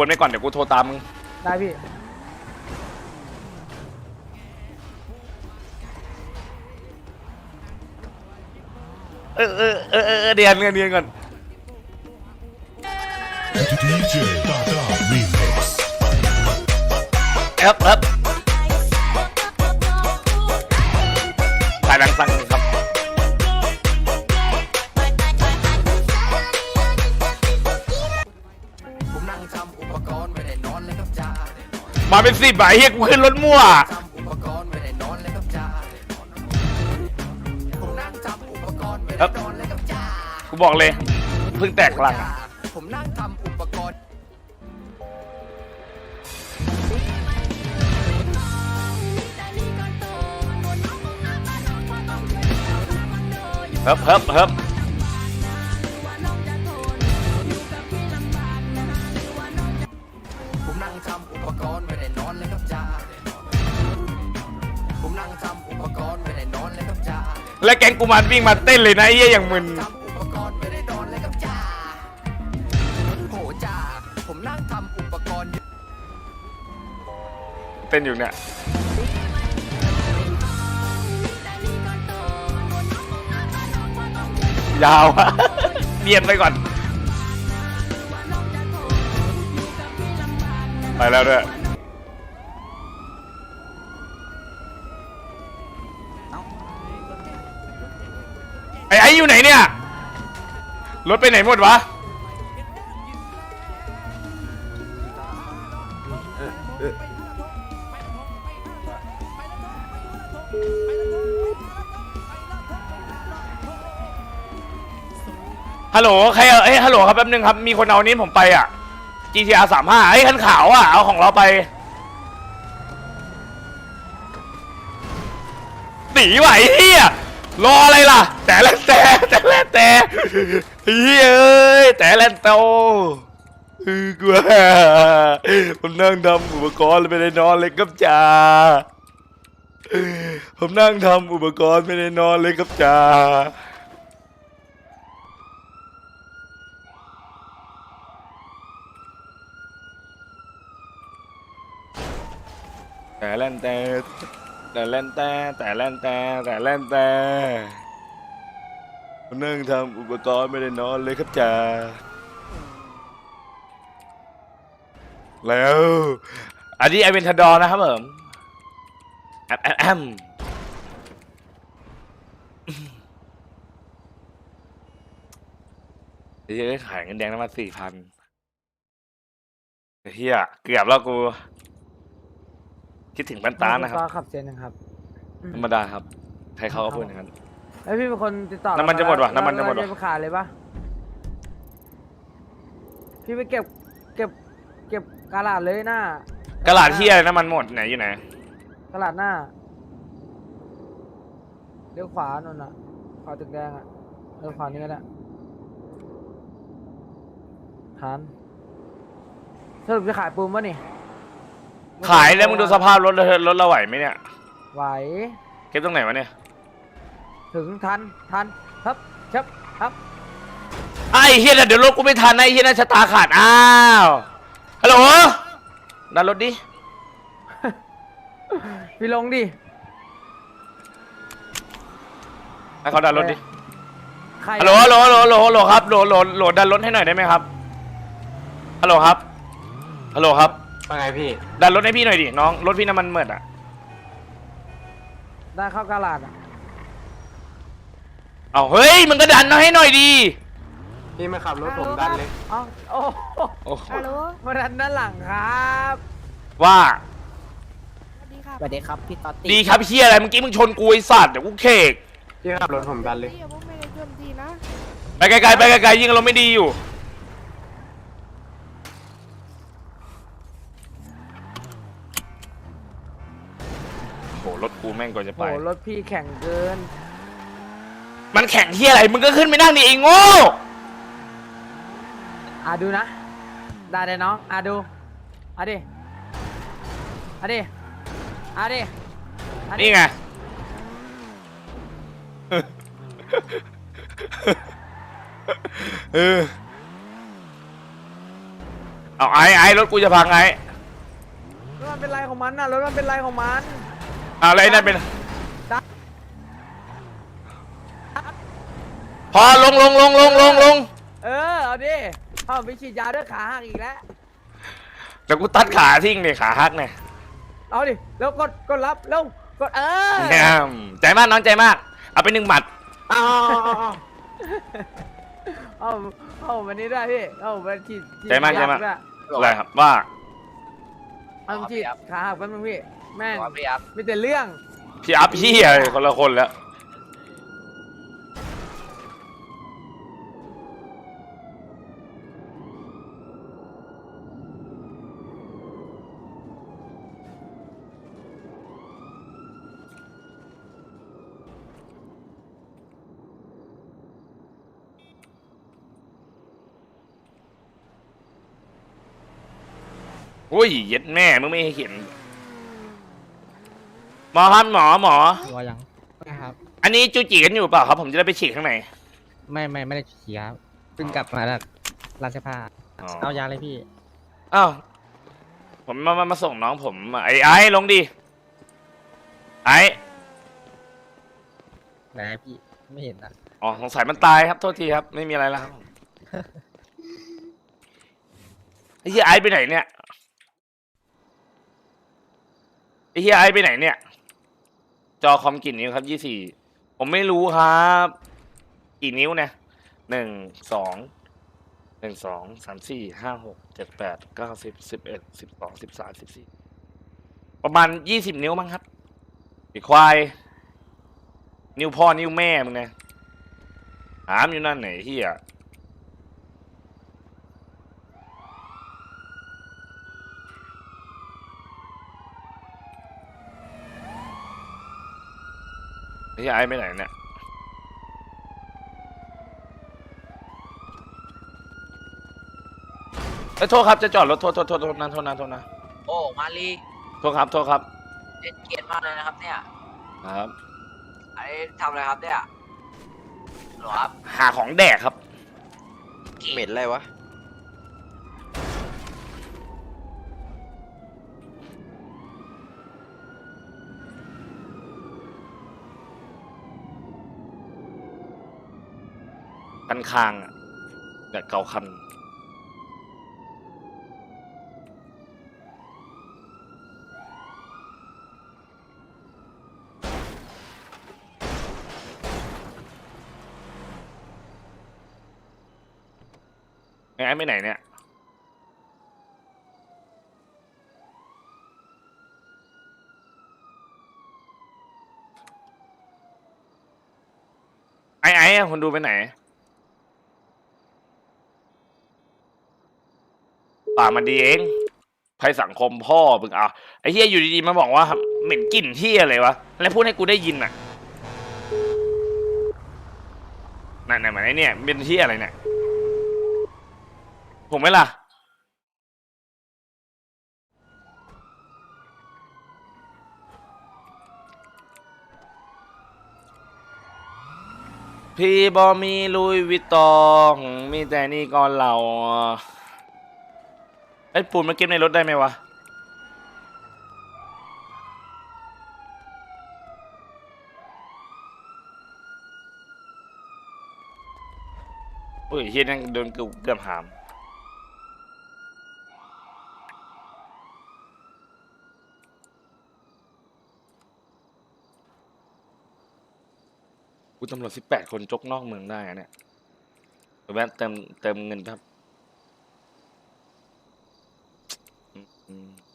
วนไปก่อนเดี๋ยวกูโทรตามมึงได้พี่ เออเออเออเออเออเดียนเดียนเดียนก่อน DJ Dada Remix. เอ๊บเอ๊บ มาเป็นสิบอะเฮียกูขึ้นรถมั่วทำอุปกรณ์ไม่ได้นอนเลยครับจ้าผมนั่งทำอุปกรณ์ไม่ได้นอนเลยครับจ้ากูบอกเลยเพิ่งแตกหลังผมนั่งทำอุปกรณ์ เฮิบเฮิบเฮิบ แก๊งกูมันวิ่งมาเต้นเลยนะไอ้เฮียอย่างมึนทำอุปกรณ์ไม่ได้นอนเลยครับจ้าโหจ้าผมนั่งทำอุปกรณ์อยู่เต้นอยู่เนี่ยยาวอะเนียนไปก่อน ไปแล้วด้วย ไอ้อยู่ไหนเนี่ย รถไปไหนหมดวะ ฮัลโหล ใครเอาเอ้ยฮัลโหลครับแป๊บนึงครับ มีคนเอานี้ผมไปอะ GTR สามห้าไอ้ยคันขาวอะ เอาของเราไปหนีไหวเฮีย รออะไรล่ะ แต่ละแต่แต่ละแต่เฮียเอ้ยแต่ละโตเออกลัวผมนั่งทำอุปกรณ์ไม่ได้นอนเลยครับจ่าผมนั่งทำอุปกรณ์ไม่ได้นอนเลยครับจ่าแต่แล่นแต่ แต่แล่นแต่แต่แล่นแต่แต่แล่นแต่นั่งทำอุปกรณ์ไม่ได้นอนเลยครับจ่าแล้ว อันนี้ไอเวนทาดอร์นะครับผมแอมแอมแอมเดี๋ยวจะได้ขายเงินแดงน้ำมันสี่พันเฮียเกือบแล้วกู คิดถึงบ้านตานะครับก็ขับเซนนะครับธรรมดาครับ ใครเขาก็พูดอย่างนั้นแล้วพี่เป็นคนติดต่อน้ำมันจะหมดว่ะน้ำมันจะหมดว่ะ เราไปขายเลยปะพี่ไปเก็บเก็บเก็บกาลาดเลยหน้ากระดาษที่อะไรน้ำมันหมดไหนอยู่ไหนกาลาดหน้าเลี้ยวขวาโน่นน่ะขวาตึกแดงอะเลี้ยวขวานี่ก็ได้ทันสรุปจะขายปูนปะนี่ ขายแล้วมึงดูสภาพรถเลยรถเราไหวไหมเนี่ยไหว เก็บตรงไหนวะเนี่ย ถึงทันทันครับชับครับไอ้เฮียเดี๋ยวรถกูไม่ทันนะไอ้เฮียน่าชะตาขาดอ้าวฮัลโหลดันรถดิพี่ลงดิให้เขาดันรถดิใครฮัลโหลฮัลโหลฮัลโหลฮัลโหลฮัลโหลครับโหลโหลโหลดันรถให้หน่อยได้ไหมครับฮัลโหลครับฮัลโหลครับ ว่าไงพี่ ดันรถให้พี่หน่อยดิน้องรถพี่น้ำมันเมิดอะได้เข้ากาลาดอะเอาเฮ้ยมึงก็ดันให้หน่อยดีพี่มาขับรถผมดันเลย เอ้าโอ้โหโอ้โหฮัลโหลมาดันด้านหลังครับว่าสวัสดีครับสวัสดีครับพี่ต๊อตดีตี้ครับเฮียอะไรเมื่อกี้มึงชนกูไอ้สัตว์เดี๋ยวกูเคกพี่ขับรถผมดันเลย พี่ผมไม่ได้ชวนทีนะ ไปไกลๆไปไกลๆยิงเราไม่ดีอยู่ ถกูแม่งก่อนจะโหไปรถพี่แข่งเกิน มันแข่งที่อะไร มึงก็ขึ้นไปนั่งดิไอ้โง่ อะดูนะ ได้เลยน้อง อะดูอะดิอะดิอะดิอะดินี่ไง เออเเอาไอ้ไอ้รถกูจะพังไอ้รถมันเป็นไรของมันน่ะรถมันเป็นไรของมันเอะไรนั่นเป็น พอลงลงลงลงลงลงเออเอาดิเอาไปฉีดยาด้วยขาหักอีกแล้วเดี๋ยวกูตัดขาทิ้งเนี่ยขาหักเนี่ยเอาดิแล้วกดกดรับแล้วกดเออแง่มใจมากน้องใจมาก เอาไปหนึ่งหมัดอ้าเอาเอาวันนี้ด้วยพี่เอาไปฉีดฉีดใจมากใจมาก ด้วย อะไรครับว่า เอาฉีดขาหักแป๊บนึงพี่ แม่งพี่ครับมีแต่เรื่อง พี่อัพพี่อะไรคนละคนแล้ว อุ้ยเย็ดแม่มึงไม่ให้เห็น หมอครับหมอหมอตัวยังนะครับอันนี้จูจีกันอยู่เปล่าครับ ผมจะได้ไปฉีดข้างในไม่ไม่ไม่ได้เขียครับเพิ่งกลับมาจากร้านเสื้อผ้าอ๋อเอายาเลยพี่อ้าวผมมามามาส่งน้องผมไอ้ไอ้ลงดิไอ้ไหนพี่ไม่เห็นอะอ๋อสงสัยมันตายครับโทษทีครับ ไม่มีอะไรแล้วครับไอ้เฮียไอ้ไปไหนเนี่ย ไอ้เฮียไอไปไหนเนี่ย จอคอมกี่นิ้วครับยี่สี่ผมไม่รู้ครับกี่นิ้วเนี่ยหนึ่งสองหนึ่งสองสามสี่ห้าหกเจ็ดแปดเก้าสิบสิบเอ็ดสิบสองสิบสามสิบสี่ประมาณยี่สิบนิ้วมั้งครับไอ้ควาย นิ้วพ่อนิ้วแม่มึงไงหามอยู่นั่นไหนเฮีย ไอ้เหี้ยไอ้ไปไหนเนี่ย เอ้ยโทษครับจะจอดรถโทษโทษโทษโทษนะโทษนะโทษนะโอ้มาลีโทษครับโทษครับเด็ดเกียรติมากเลยนะครับเนี่ยครับอันนี้ทำอะไรครับเนี่ยหรอครับหาของแดกครับ เหม็นอะไรวะ คันคางอะแบบเกาคัน ไอ้ไอ้ไปไหนเนี่ย ไอ้ไอ้คนดูไปไหน ป่ามันดีเองภัยสังคมพ่อมึงอะไอ้เฮียอยู่ดีๆมาบอกว่าเหม็นกลิ่นเที่อะไรวะแล้วพูดให้กูได้ยินอะนั่นไหนเหมือนไอ้เนี่ยเป็นเที่อะไรเนี่ยผมไหมล่ะพี่บอมีลุยวิตตอง มีแต่นี่ก่อนเรา ไอ้ปูนมันเก็บในรถได้ไหมวะโอ้ยเฮียนั่งโดนเกือบเกือบหาม กูตำรวจสิบแปดคนจกนอกเมืองได้อะเนี่ยเดี๋ยวแวะเติมเติมเงินครับ อืม